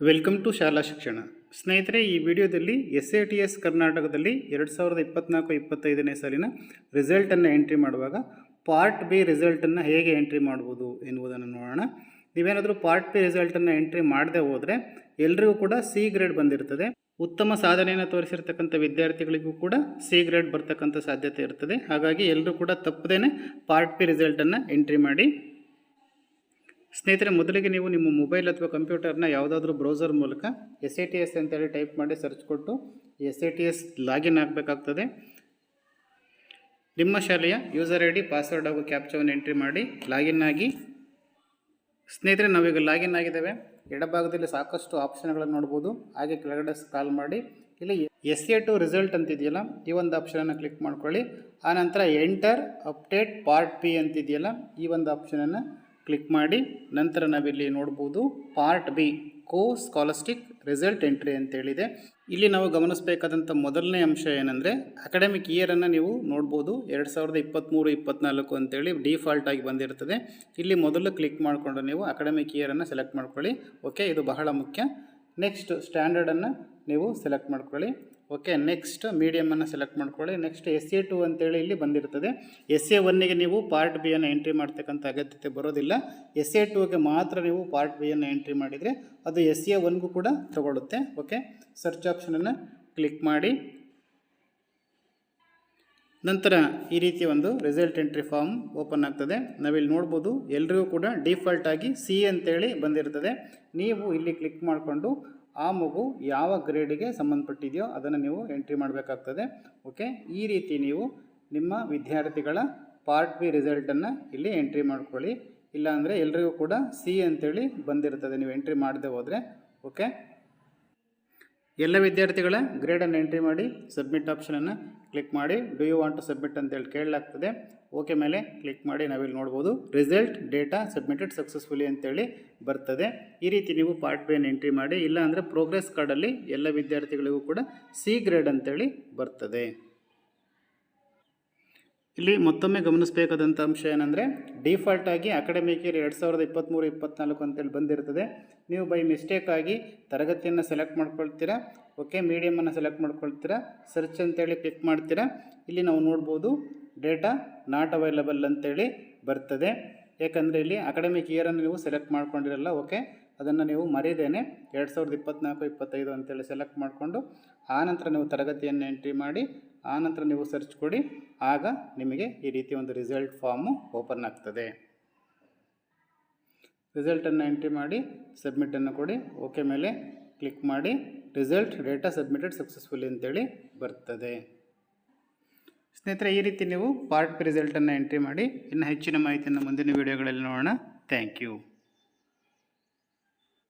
Welcome to ಶಾಲಾ ಶಿಕ್ಷಣ. ಸ್ನೇಹಿತರೆ, ಈ ವಿಡಿಯೋದಲ್ಲಿ ಎಸ್ ಎ ಟಿ ಎಸ್ ಕರ್ನಾಟಕದಲ್ಲಿ ಎರಡು ಸಾವಿರದ ಇಪ್ಪತ್ನಾಲ್ಕು ಇಪ್ಪತ್ತೈದನೇ ಸಾಲಿನ ರಿಸಲ್ಟನ್ನು ಎಂಟ್ರಿ ಮಾಡುವಾಗ ಪಾರ್ಟ್ ಬಿ ರಿಸಲ್ಟನ್ನು ಹೇಗೆ ಎಂಟ್ರಿ ಮಾಡ್ಬೋದು ಎನ್ನುವುದನ್ನು ನೋಡೋಣ. ನೀವೇನಾದರೂ ಪಾರ್ಟ್ ಬಿ ರಿಸಲ್ಟನ್ನು ಎಂಟ್ರಿ ಮಾಡದೆ ಹೋದರೆ ಎಲ್ರಿಗೂ ಕೂಡ ಸಿ ಗ್ರೇಡ್ ಬಂದಿರ್ತದೆ. ಉತ್ತಮ ಸಾಧನೆಯನ್ನು ತೋರಿಸಿರ್ತಕ್ಕಂಥ ವಿದ್ಯಾರ್ಥಿಗಳಿಗೂ ಕೂಡ ಸಿ ಗ್ರೇಡ್ ಬರ್ತಕ್ಕಂಥ ಸಾಧ್ಯತೆ ಇರ್ತದೆ. ಹಾಗಾಗಿ ಎಲ್ಲರೂ ಕೂಡ ತಪ್ಪದೇ ಪಾರ್ಟ್ ಬಿ ರಿಸಲ್ಟನ್ನು ಎಂಟ್ರಿ ಮಾಡಿ ಸ್ನೇಹಿತರೆ, ಮೊದಲಿಗೆ ನೀವು ನಿಮ್ಮ ಮೊಬೈಲ್ ಅಥವಾ ಕಂಪ್ಯೂಟರ್ನ ಯಾವುದಾದ್ರೂ ಬ್ರೌಸರ್ ಮೂಲಕ ಎಸ್ ಐ ಟಿ ಎಸ್ ಅಂತೇಳಿ ಟೈಪ್ ಮಾಡಿ ಸರ್ಚ್ ಕೊಟ್ಟು S A T S login ಆಗಬೇಕಾಗ್ತದೆ. ನಿಮ್ಮ ಶಾಲೆಯ ಯೂಸರ್ ಐ ಡಿ, ಪಾಸ್ವರ್ಡ್ ಹಾಗೂ ಕ್ಯಾಪ್ಚವನ್ನು ಎಂಟ್ರಿ ಮಾಡಿ ಲಾಗಿನ್ ಆಗಿ. ಸ್ನೇಹಿತರೆ, ನಾವೀಗ ಲಾಗಿನ್ ಆಗಿದ್ದೇವೆ. ಎಡಭಾಗದಲ್ಲಿ ಸಾಕಷ್ಟು ಆಪ್ಷನ್ಗಳನ್ನು ನೋಡ್ಬೋದು. ಹಾಗೆ ಕೆಳಗಡೆ ಕಾಲ್ ಮಾಡಿ. ಇಲ್ಲಿ ಎಸ್ ಎ ಟು ರಿಸಲ್ಟ್ ಅಂತಿದೆಯಲ್ಲ, ಈ ಒಂದು ಆಪ್ಷನನ್ನು ಕ್ಲಿಕ್ ಮಾಡ್ಕೊಳ್ಳಿ. ಆನಂತರ ಎಂಟರ್ ಅಪ್ಡೇಟ್ ಪಾರ್ಟ್ ಪಿ ಅಂತಿದೆಯಲ್ಲ, ಈ ಒಂದು ಆಪ್ಷನನ್ನು ಕ್ಲಿಕ್ ಮಾಡಿ, ನಂತರ ನಾವಿಲ್ಲಿ ನೋಡ್ಬೋದು part B co scholastic result entry ಅಂತೇಳಿದೆ ಇಲ್ಲಿ ನಾವು ಗಮನಿಸಬೇಕಾದಂಥ ಮೊದಲನೇ ಅಂಶ ಏನಂದರೆ ಅಕಾಡೆಮಿಕ್ ಇಯರನ್ನು ನೀವು ನೋಡ್ಬೋದು ಎರಡು ಸಾವಿರದ ಇಪ್ಪತ್ತ್ಮೂರು ಇಪ್ಪತ್ತ್ನಾಲ್ಕು ಅಂತೇಳಿ ಡಿಫಾಲ್ಟ್ ಆಗಿ ಬಂದಿರ್ತದೆ. ಇಲ್ಲಿ ಮೊದಲು ಕ್ಲಿಕ್ ಮಾಡಿಕೊಂಡು ನೀವು ಅಕಾಡೆಮಿಕ್ ಇಯರನ್ನು ಸೆಲೆಕ್ಟ್ ಮಾಡ್ಕೊಳ್ಳಿ. ಓಕೆ ಇದು ಬಹಳ ಮುಖ್ಯ. ನೆಕ್ಸ್ಟ್ ಸ್ಟ್ಯಾಂಡರ್ಡನ್ನು ನೀವು ಸೆಲೆಕ್ಟ್ ಮಾಡ್ಕೊಳ್ಳಿ. ಓಕೆ ನೆಕ್ಸ್ಟ್ ಮೀಡಿಯಮನ್ನು ಸೆಲೆಕ್ಟ್ ಮಾಡ್ಕೊಳ್ಳಿ. ನೆಕ್ಸ್ಟ್ ಎಸ್ ಎ ಟು ಅಂತೇಳಿ ಇಲ್ಲಿ ಬಂದಿರ್ತದೆ. ಎಸ್ ಎ ಒನ್ನಿಗೆ ನೀವು ಪಾರ್ಟ್ ಬಿಯನ್ನು ಎಂಟ್ರಿ ಮಾಡ್ತಕ್ಕಂಥ ಅಗತ್ಯತೆ ಬರೋದಿಲ್ಲ. ಎಸ್ ಎ ಟುಗೆ ಮಾತ್ರ ನೀವು ಪಾರ್ಟ್ ಬಿಯನ್ನು ಎಂಟ್ರಿ ಮಾಡಿದರೆ ಅದು ಎಸ್ ಎ ಒನ್ಗೂ ಕೂಡ ತಗೊಳ್ಳುತ್ತೆ. ಓಕೆ ಸರ್ಚ್ ಆಪ್ಷನನ್ನು ಕ್ಲಿಕ್ ಮಾಡಿ. ನಂತರ ಈ ರೀತಿಯ ಒಂದು ರಿಸಲ್ಟ್ ಎಂಟ್ರಿ ಫಾರ್ಮ್ ಓಪನ್ ಆಗ್ತದೆ. ನಾವಿಲ್ಲಿ ನೋಡ್ಬೋದು ಎಲ್ರಿಗೂ ಕೂಡ ಡಿಫಾಲ್ಟ್ ಆಗಿ ಸಿ ಅಂತೇಳಿ ಬಂದಿರ್ತದೆ. ನೀವು ಇಲ್ಲಿ ಕ್ಲಿಕ್ ಮಾಡಿಕೊಂಡು ಆ ಮಗು ಯಾವ ಗ್ರೇಡಿಗೆ ಸಂಬಂಧಪಟ್ಟಿದೆಯೋ ಅದನ್ನು ನೀವು ಎಂಟ್ರಿ ಮಾಡಬೇಕಾಗ್ತದೆ. ಓಕೆ ಈ ರೀತಿ ನೀವು ನಿಮ್ಮ ವಿದ್ಯಾರ್ಥಿಗಳ ಪಾರ್ಟ್ ಬಿ ರಿಸಲ್ಟನ್ನು ಇಲ್ಲಿ ಎಂಟ್ರಿ ಮಾಡ್ಕೊಳ್ಳಿ. ಇಲ್ಲಾಂದರೆ ಎಲ್ರಿಗೂ ಕೂಡ ಸಿ ಅಂತೇಳಿ ಬಂದಿರ್ತದೆ. ನೀವು ಎಂಟ್ರಿ ಮಾಡದೆ ಹೋದರೆ. ಓಕೆ ಎಲ್ಲ ವಿದ್ಯಾರ್ಥಿಗಳ ಗ್ರೇಡನ್ನು ಎಂಟ್ರಿ ಮಾಡಿ ಸಬ್ಮಿಟ್ ಆಪ್ಷನನ್ನು ಕ್ಲಿಕ್ ಮಾಡಿ do you want to submit ಅಂತೇಳಿ ಕೇಳಲಾಗ್ತದೆ. ಓಕೆ ಮೇಲೆ ಕ್ಲಿಕ್ ಮಾಡಿ ನಾವಿಲ್ಲಿ ನೋಡ್ಬೋದು. ರಿಸಲ್ಟ್ ಡೇಟಾ ಸಬ್ಮಿಟೆಡ್ ಸಕ್ಸಸ್ಫುಲಿ ಅಂತೇಳಿ ಬರ್ತದೆ. ಈ ರೀತಿ ನೀವು ಪಾರ್ಟ್ ಬಿಯನ್ನು ಎಂಟ್ರಿ ಮಾಡಿ ಇಲ್ಲ ಅಂದರೆ ಪ್ರೋಗ್ರೆಸ್ ಕಾರ್ಡಲ್ಲಿ ಎಲ್ಲ ವಿದ್ಯಾರ್ಥಿಗಳಿಗೂ ಕೂಡ ಸಿ ಗ್ರೇಡ್ ಅಂತೇಳಿ ಬರ್ತದೆ. ಇಲ್ಲಿ ಮತ್ತೊಮ್ಮೆ ಗಮನಿಸಬೇಕಾದಂಥ ಅಂಶ ಏನಂದರೆ ಡಿಫಾಲ್ಟ್ ಆಗಿ ಅಕಾಡೆಮಿಕ್ ಇಯರ್ ಎರಡು ಸಾವಿರದ ಇಪ್ಪತ್ತ್ಮೂರು, ಇಪ್ಪತ್ತ್ನಾಲ್ಕು ಅಂತೇಳಿ ಬಂದಿರ್ತದೆ. ನೀವು ಬೈ ಮಿಸ್ಟೇಕ್ ಆಗಿ ತರಗತಿಯನ್ನು ಸೆಲೆಕ್ಟ್ ಮಾಡ್ಕೊಳ್ತೀರಾ? ಓಕೆ, ಮೀಡಿಯಮನ್ನು ಸೆಲೆಕ್ಟ್ ಮಾಡ್ಕೊಳ್ತೀರಾ? ಸರ್ಚ್ ಅಂತೇಳಿ ಕ್ಲಿಕ್ ಮಾಡ್ತೀರಾ? ಇಲ್ಲಿ ನಾವು ನೋಡ್ಬೋದು ಡೇಟಾ ನಾಟ್ ಅವೈಲಬಲ್ ಅಂತೇಳಿ ಬರ್ತದೆ. ಏಕೆಂದರೆ ಇಲ್ಲಿ ಅಕಾಡೆಮಿಕ್ ಇಯರನ್ನು ನೀವು ಸೆಲೆಕ್ಟ್ ಮಾಡ್ಕೊಂಡಿರಲ್ಲ, ಓಕೆ? ಅದನ್ನು ನೀವು ಮರೀದೇನೆ ಎರಡು ಸಾವಿರದ ಇಪ್ಪತ್ತ್ನಾಲ್ಕು, ಇಪ್ಪತ್ತೈದು ಅಂತೇಳಿ ಸೆಲೆಕ್ಟ್ ಮಾಡಿಕೊಂಡು ಆನಂತರ ನೀವು ತರಗತಿಯನ್ನು ಎಂಟ್ರಿ ಮಾಡಿ ಆನಂತರ ನೀವು ಸರ್ಚ್ ಕೊಡಿ. ಆಗ ನಿಮಗೆ ಈ ರೀತಿ ಒಂದು ರಿಸಲ್ಟ್ ಫಾರ್ಮು ಓಪನ್ ಆಗ್ತದೆ. ರಿಸಲ್ಟನ್ನು ಎಂಟ್ರಿ ಮಾಡಿ ಸಬ್ಮಿಟನ್ನು ಕೊಡಿ. ಓಕೆ ಮೇಲೆ ಕ್ಲಿಕ್ ಮಾಡಿ ರಿಸಲ್ಟ್ ಡೇಟಾ ಸಬ್ಮಿಟೆಡ್ ಸಕ್ಸಸ್ಫುಲ್ ಅಂತೇಳಿ ಬರ್ತದೆ. ಸ್ನೇಹಿತರೆ, ಈ ರೀತಿ ನೀವು ಪಾರ್ಟ್ ರಿಸಲ್ಟನ್ನು ಎಂಟ್ರಿ ಮಾಡಿ. ಇನ್ನು ಹೆಚ್ಚಿನ ಮಾಹಿತಿಯನ್ನು ಮುಂದಿನ ವೀಡಿಯೋಗಳಲ್ಲಿ ನೋಡೋಣ. Thank you